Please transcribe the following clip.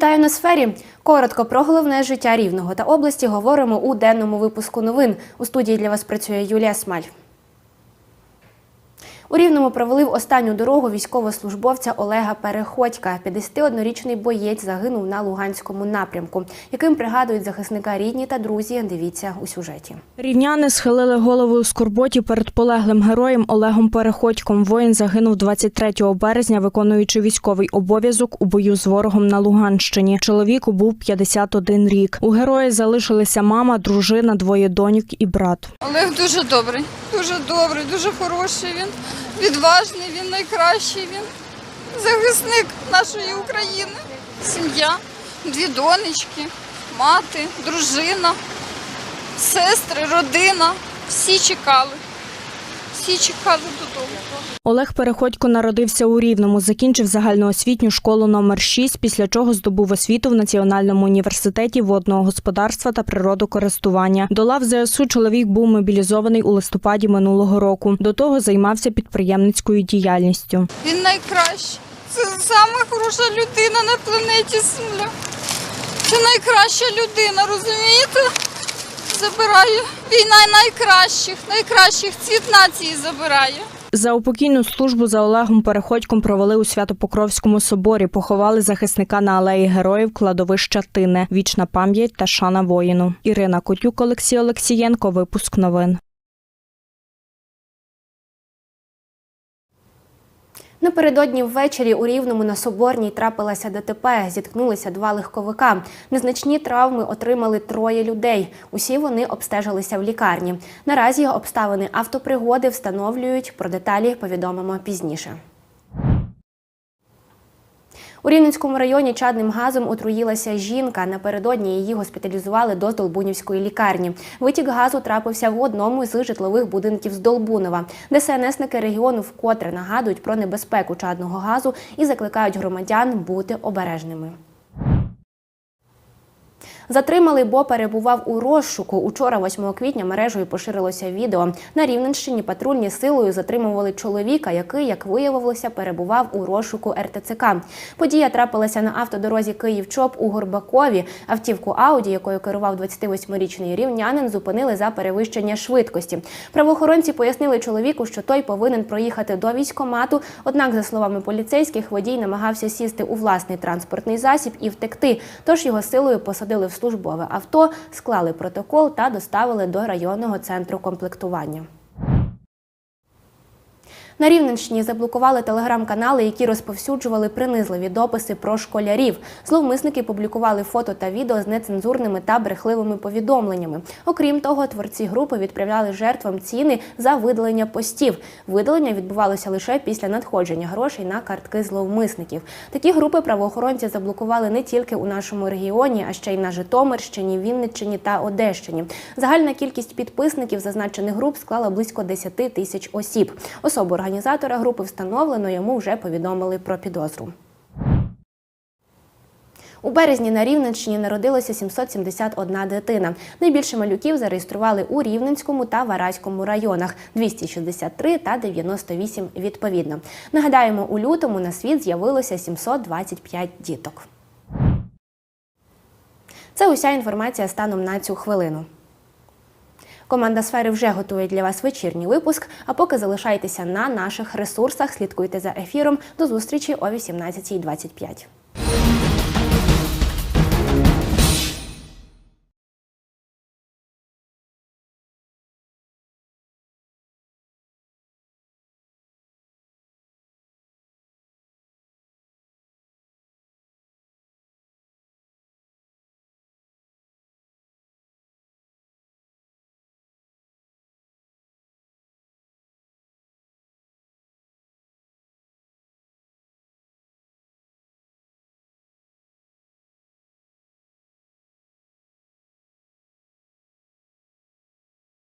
Вітаю на сфері. Коротко про головне життя рівного та області говоримо у денному випуску новин. У студії для вас працює Юлія Смаль. У Рівному провели в останню дорогу військовослужбовця Олега Переходька. 51-річний боєць загинув на Луганському напрямку. Яким пригадують захисника рідні та друзі, дивіться у сюжеті. Рівняни схилили голови у скорботі перед полеглим героєм Олегом Переходьком. Воїн загинув 23 березня, виконуючи військовий обов'язок у бою з ворогом на Луганщині. Чоловіку був 51 рік. У герої залишилися мама, дружина, двоє доньок і брат. Олег дуже добрий, дуже добрий, дуже хороший він, відважний, він найкращий, він захисник нашої України. Сім'я, дві донечки, мати, дружина, сестри, родина. Всі чекали. Всі чекали додому. Олег Переходько народився у Рівному, закінчив загальноосвітню школу номер 6, після чого здобув освіту в Національному університеті водного господарства та природокористування. До лав ЗСУ чоловік був мобілізований у листопаді минулого року. До того займався підприємницькою діяльністю. Він найкращий. Це сама хороша людина на планеті Земля. Це найкраща людина, розумієте? Забирає. Війна найкращих, найкращих цвіт нації забирає. За упокійну службу за Олегом Переходьком провели у Свято-Покровському соборі. Поховали захисника на алеї героїв кладовища Тине. Вічна пам'ять та шана воїну. Ірина Котюк, Олексій Олексієнко. Випуск новин. Напередодні ввечері у Рівному на Соборній трапилася ДТП. Зіткнулися два легковика. Незначні травми отримали троє людей. Усі вони обстежилися в лікарні. Наразі обставини автопригоди встановлюють. Про деталі повідомимо пізніше. У Рівненському районі чадним газом отруїлася жінка. Напередодні її госпіталізували до Здолбунівської лікарні. Витік газу трапився в одному з житлових будинків Здолбунова. ДСНСники регіону вкотре нагадують про небезпеку чадного газу і закликають громадян бути обережними. Затримали, бо перебував у розшуку. Учора, 8 квітня, мережею поширилося відео. На Рівненщині патрульні силою затримували чоловіка, який, як виявилося, перебував у розшуку РТЦК. Подія трапилася на автодорозі Київ-Чоп у Горбакові. Автівку Ауді, якою керував 28-річний рівнянин, зупинили за перевищення швидкості. Правоохоронці пояснили чоловіку, що той повинен проїхати до військомату. Однак, за словами поліцейських, водій намагався сісти у власний транспортний засіб і втекти. Тож його силою посадили в службове авто, склали протокол та доставили до районного центру комплектування. На Рівненщині заблокували телеграм-канали, які розповсюджували принизливі дописи про школярів. Зловмисники публікували фото та відео з нецензурними та брехливими повідомленнями. Окрім того, творці групи відправляли жертвам ціни за видалення постів. Видалення відбувалося лише після надходження грошей на картки зловмисників. Такі групи правоохоронці заблокували не тільки у нашому регіоні, а ще й на Житомирщині, Вінниччині та Одещині. Загальна кількість підписників зазначених груп склала близько 10 тисяч осіб. Особу організатора групи встановлено, йому вже повідомили про підозру. У березні на Рівненщині народилося 771 дитина. Найбільше малюків зареєстрували у Рівненському та Вараському районах 263 та 98 відповідно. Нагадаємо, у лютому на світ з'явилося 725 діток. Це уся інформація станом на цю хвилину. Команда сфери вже готує для вас вечірній випуск. А поки залишайтеся на наших ресурсах, слідкуйте за ефіром. До зустрічі о 18.25.